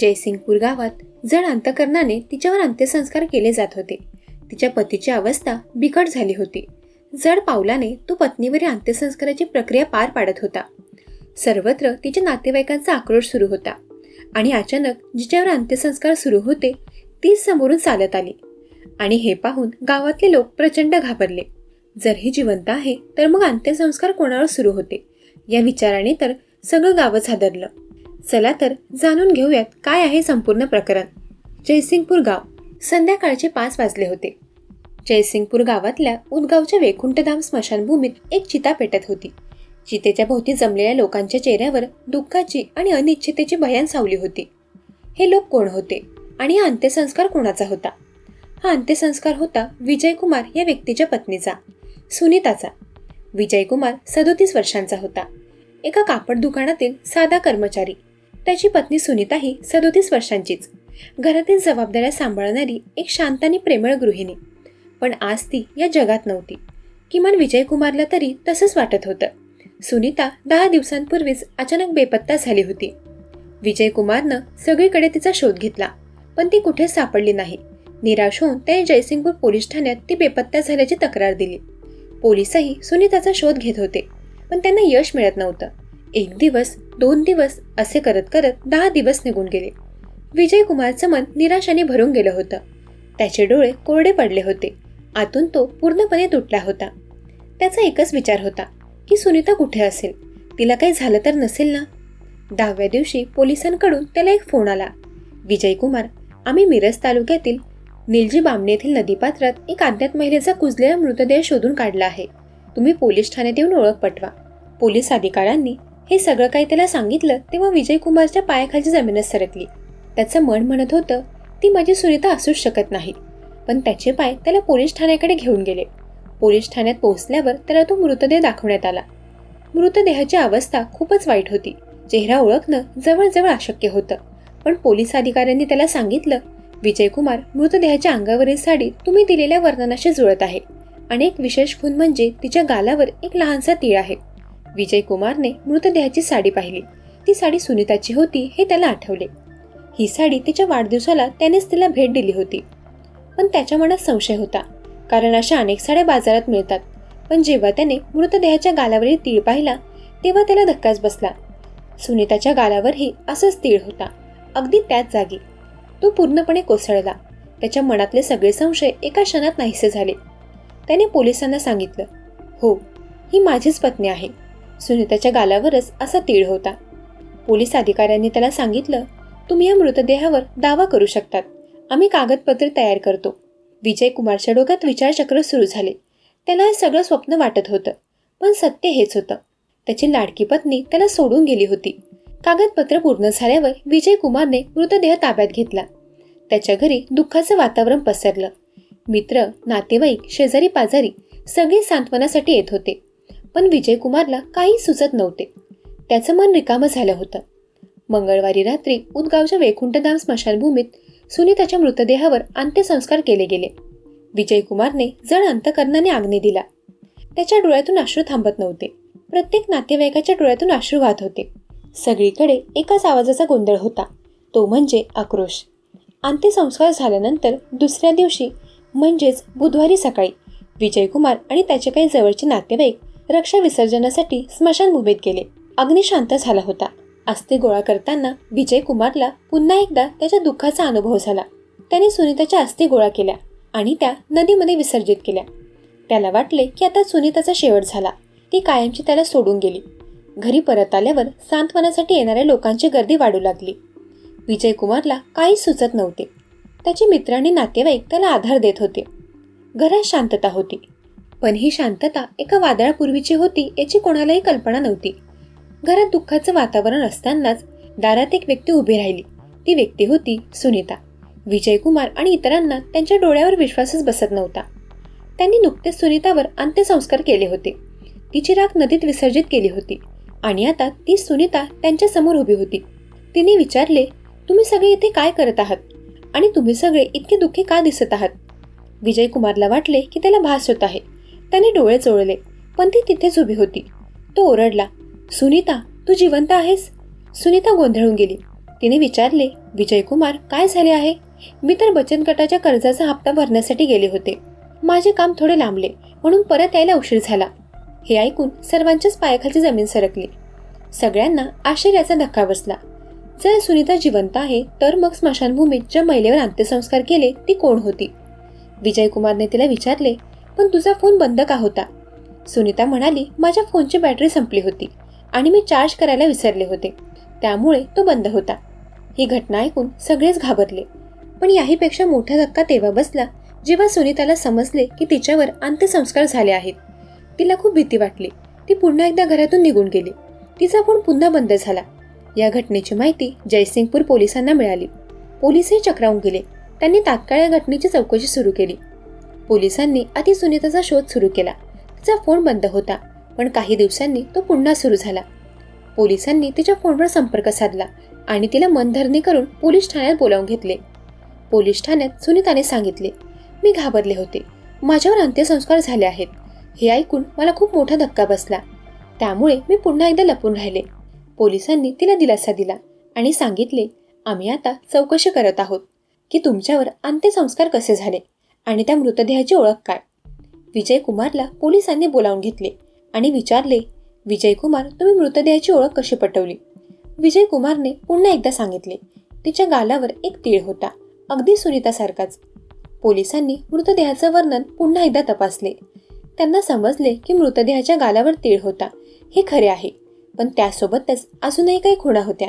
जयसिंगपूर गावात जड अंतकरणाने तिच्यावर अंत्यसंस्कार केले जात होते. तिच्या पतीची अवस्था बिकट झाली होती. जड पावलाने तो पत्नीवरील अंत्यसंस्काराची प्रक्रिया पार पाडत होता. सर्वत्र तिच्या नातेवाईकांचा आक्रोश सुरू होता आणि अचानक जिच्यावर अंत्यसंस्कार सुरू होते तीच समोरून चालत आली. आणि हे पाहून गावातले लोक प्रचंड घाबरले. जर ही जिवंत आहे तर मग अंत्यसंस्कार कोणावर सुरू होते? या विचाराने तर सगळं गावच हादरलं चला तर जाणून घेऊयात काय आहे संपूर्ण प्रकरण. जयसिंगपूर गाव. संध्याकाळचे पाच वाजले होते. जयसिंगपूर गावातल्या उदगावच्या वैकुंठधाम स्मशानभूमीत एक चिता पेटत होती. चितेच्या भोवती जमलेल्या लोकांच्या चेहऱ्यावर दुःखाची आणि अनिश्चितेची भयान सावली होती. हे लोक कोण होते आणि हा अंत्यसंस्कार कोणाचा होता? हा अंत्यसंस्कार होता विजयकुमार या व्यक्तीच्या पत्नीचा सुनीताचा. विजयकुमार सदोतीस वर्षांचा होता. एका कापड दुकानातील साधा कर्मचारी. त्याची पत्नी सुनीता ही सदोतीस वर्षांचीच. घरातील जबाबदाऱ्या सांभाळणारी एक शांत आणि प्रेमळ गृहिणी. पण आज ती या जगात नव्हती. किमान विजयकुमारला तरी तसंच वाटत होतं. सुनीता दहा दिवसांपूर्वीच अचानक बेपत्ता झाली होती. विजयकुमारनं सगळीकडे तिचा शोध घेतला पण ती कुठेच सापडली नाही. निराश होऊन त्याने जयसिंगपूर पोलीस ठाण्यात ती बेपत्ता झाल्याची तक्रार दिली. पोलिसही सुनीताचा शोध घेत होते पण त्यांना यश मिळत नव्हतं. एक दिवस दोन दिवस असे करत करत दहा दिवस निघून गेले. विजयकुमारचं मन निराशाने भरून गेलं होतं. त्याचे डोळे कोरडे पडले होते. आतून तो पूर्णपणे तुटला होता. त्याचा एकच विचार होता की सुनीता कुठे असेल? तिला काही झालं तर नसेल ना? दहाव्या दिवशी पोलिसांकडून त्याला एक फोन आला. विजयकुमार आम्ही मिरज तालुक्यातील निलजी बामणे येथील नदीपात्रात एक अज्ञात महिलेचा कुजलेला मृतदेह शोधून काढला आहे. तुम्ही पोलीस ठाण्यात येऊन ओळख पटवा. पोलीस अधिकाऱ्यांनी हे सगळं काही त्याला सांगितलं तेव्हा विजयकुमारच्या पायाखालची जमीनच सरकली. त्याचं मन म्हणत होतं ती माझी सुनीता असूच शकत नाही. पण त्याचे पाय त्याला पोलीस ठाण्याकडे घेऊन गेले. पोलीस ठाण्यात पोहोचल्यावर त्याला तो मृतदेह दाखवण्यात आला. मृतदेहाची अवस्था खूपच वाईट होती. चेहरा ओळखणं जवळजवळ अशक्य होतं. पण पोलीस अधिकाऱ्यांनी त्याला सांगितलं विजयकुमार मृतदेहाच्या अंगावरील साडी तुम्ही दिलेल्या वर्णनाशी जुळत आहे. आणि एक विशेष खून म्हणजे तिच्या गालावर एक लहानसा तीळ आहे. विजयकुमारने मृतदेहाची साडी पाहिली. ती साडी सुनीताची होती हे त्याला आठवले. ही साडी तिच्या वाढदिवसाला त्यानेच तिला भेट दिली होती. पण त्याच्या मनात संशय होता. कारण अशा अनेक साड्या बाजारात मिळतात. पण जेव्हा त्याने मृतदेहाच्या गालावरील तीळ पाहिला तेव्हा त्याला धक्काच बसला. सुनीताच्या गालावरही असंच तीळ होता. अगदी त्याच जागी. तो पूर्णपणे कोसळला. त्याच्या मनातले सगळे संशय एका क्षणात नाहीसे झाले. त्याने पोलिसांना सांगितलं हो ही माझीच पत्नी आहे. सुनीताच्या गालावरच असा तीळ होता. पोलीस अधिकाऱ्यांनी त्याला सांगितलं तुम्ही या मृतदेहावर दावा करू शकतात. आम्ही कागदपत्रे तयार करतो. विजय कुमारच्या डोक्यात विचारचक्र सुरू झाले. त्याला हे सगळं स्वप्न वाटत होतं पण सत्य हेच होतं. त्याची लाडकी पत्नी त्याला सोडून गेली होती. कागदपत्र पूर्ण झाल्यावर विजय कुमारने मृतदेह ताब्यात घेतला. त्याच्या घरी दुःखाचं वातावरण पसरलं. मित्र नातेवाईक शेजारी पाजारी सगळे सांत्वनासाठी येत होते. पण विजयकुमारला काही सुचत नव्हते. त्याचं मन रिकामं झालं होतं. मंगळवारी रात्री उदगावच्या वैकुंठधाम स्मशानभूमीत सुनीताच्या मृतदेहावर अंत्यसंस्कार केले गेले. विजयकुमारने जड अंतकरणाने आग्ने दिला. त्याच्या डोळ्यातून अश्रू थांबत नव्हते. प्रत्येक नातेवाईकाच्या डोळ्यातून अश्रू वाहत होते. सगळीकडे एकाच आवाजाचा गोंधळ होता. तो म्हणजे आक्रोश. अंत्यसंस्कार झाल्यानंतर दुसऱ्या दिवशी म्हणजेच बुधवारी सकाळी विजयकुमार आणि त्याचे काही जवळचे नातेवाईक रक्षा विसर्जनासाठी स्मशानभूमीत गेले. अग्नी शांत झाला होता. अस्थि गोळा करताना विजयकुमारला पुन्हा एकदा त्याच्या दुःखाचा अनुभव झाला. त्याने सुनीताच्या अस्थि गोळा केल्या आणि त्या नदीमध्ये विसर्जित केल्या. त्याला वाटले की आता सुनीताचा शेवट झाला. ती कायमची त्याला सोडून गेली. घरी परत आल्यावर सांत्वनासाठी येणाऱ्या लोकांची गर्दी वाढू लागली. विजयकुमारला काहीच सुचत नव्हते. त्याचे मित्र आणि नातेवाईक त्याला आधार देत होते. घरात शांतता होती. पण ही शांतता एका वादळापूर्वीची होती याची कोणालाही कल्पना नव्हती. घरात दुःखाचं वातावरण असतानाच दारात एक व्यक्ती उभी राहिली. ती व्यक्ती होती सुनीता. विजयकुमार आणि इतरांना त्यांच्या डोळ्यावर विश्वासच बसत नव्हता. त्यांनी नुकतेच सुनीतावर अंत्यसंस्कार केले होते. तिची राख नदीत विसर्जित केली होती आणि आता ती सुनीता त्यांच्यासमोर उभी होती. तिने विचारले तुम्ही सगळे इथे काय करत आहात? आणि तुम्ही सगळे इतके दुःखी का दिसत आहात? विजयकुमारला वाटले की त्याला भास होत आहे. त्याने डोळे चोळले पण ती तिथेच उभी होती. तो ओरडला सुनीता तू जिवंत आहेस? सुनीता गोंधळून गेली. तिने विचारले विजयकुमार काय झाले आहे? मी तर बचत गटाच्या कर्जाचा हप्ता भरण्यासाठी गेले होते. माझे काम थोडे लांबले म्हणून परत यायला उशीर झाला. हे ऐकून सर्वांच्याच पायाखालची जमीन सरकली. सगळ्यांना आश्चर्याचा धक्का बसला. जर सुनीता जिवंत आहे तर मग स्मशानभूमीत ज्या महिलेवर अंत्यसंस्कार केले ती कोण होती? विजयकुमारने तिला विचारले पण तुझा फोन बंद का होता? सुनीता म्हणाली माझ्या फोनची बॅटरी संपली होती आणि मी चार्ज करायला विसरले होते. त्यामुळे तो बंद होता. ही घटना ऐकून सगळेच घाबरले. पण याहीपेक्षा मोठा धक्का तेव्हा बसला जेव्हा सुनीताला समजले की तिच्यावर अंत्यसंस्कार झाले आहेत. तिला खूप भीती वाटली. ती पुन्हा एकदा घरातून निघून गेली. तिचा फोन पुन्हा बंद झाला. या घटनेची माहिती जयसिंगपूर पोलिसांना मिळाली. पोलीसही चक्रावून गेले. त्यांनी तात्काळ या घटनेची चौकशी सुरू केली. पोलिसांनी आधी सुनीताचा शोध सुरू केला. तिचा फोन बंद होता पण काही दिवसांनी तो पुन्हा सुरू झाला. पोलिसांनी तिच्या फोनवर संपर्क साधला आणि तिला मनधरणी करून पोलीस ठाण्यात बोलावून घेतले. पोलीस ठाण्यात सुनीताने सांगितले मी घाबरले होते. माझ्यावर अंत्यसंस्कार झाले आहेत. हे ऐकून मला खूप मोठा धक्का बसला. त्यामुळे मी पुन्हा एकदा लपून राहिले. पोलिसांनी तिला दिलासा दिला आणि सांगितले आम्ही आता चौकशी करत आहोत की तुमच्यावर अंत्यसंस्कार कसे झाले? आणि त्या मृतदेहाची ओळख काय? विजय कुमारला पोलिसांनी बोलावून घेतले आणि विचारले विजय कुमार तुम्ही मृतदेहाची ओळख कशी पटवली? विजय कुमारने पुन्हा एकदा सांगितले तिच्या गालावर एक तीळ होता अगदी सुनीतासारखाच. पोलिसांनी मृतदेहाचं वर्णन पुन्हा एकदा तपासले. त्यांना समजले की मृतदेहाच्या गालावर तीळ होता हे खरे आहे पण त्यासोबतच अजूनही काही खुणा होत्या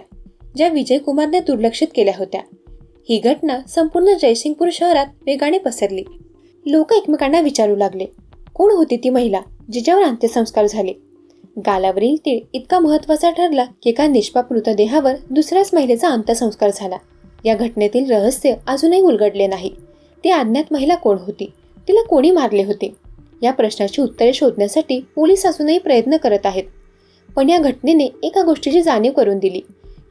ज्या विजय कुमारने दुर्लक्षित केल्या होत्या. ही घटना संपूर्ण जयसिंगपूर शहरात वेगाने पसरली. लोक एकमेकांना विचारू लागले. कोण होती ती महिला जिच्यावर अंत्यसंस्कार झाले? गालावरील तीळ इतका महत्त्वाचा ठरला की एका निष्पाप मृतदेहावर दुसऱ्याच महिलेचा अंत्यसंस्कार झाला. या घटनेतील रहस्य अजूनही उलगडले नाही. ती अज्ञात महिला कोण होती? तिला कोणी मारले होते? या प्रश्नाची उत्तरे शोधण्यासाठी पोलीस अजूनही प्रयत्न करत आहेत. पण या घटनेने एका गोष्टीची जाणीव करून दिली.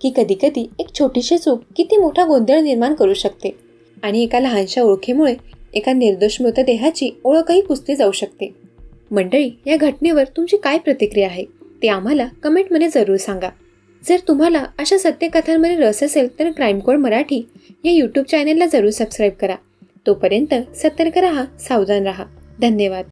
की कधीकधी एक छोटीशी चूक किती मोठा गोंधळ निर्माण करू शकते आणि एका लहानशा ओळखीमुळे एका निर्दोष मृतदेहाची ओळखही पुसली जाऊ शकते. मंडळी या घटनेवर तुमची काय प्रतिक्रिया आहे? ते आम्हाला कमेंटमध्ये जरूर सांगा. जर तुम्हाला अशा सत्यकथांमध्ये रस असेल तर क्राईम कोड मराठी या यूट्यूब चॅनेलला जरूर सबस्क्राईब करा. तोपर्यंत सतर्क राहा सावधान राहा. धन्यवाद.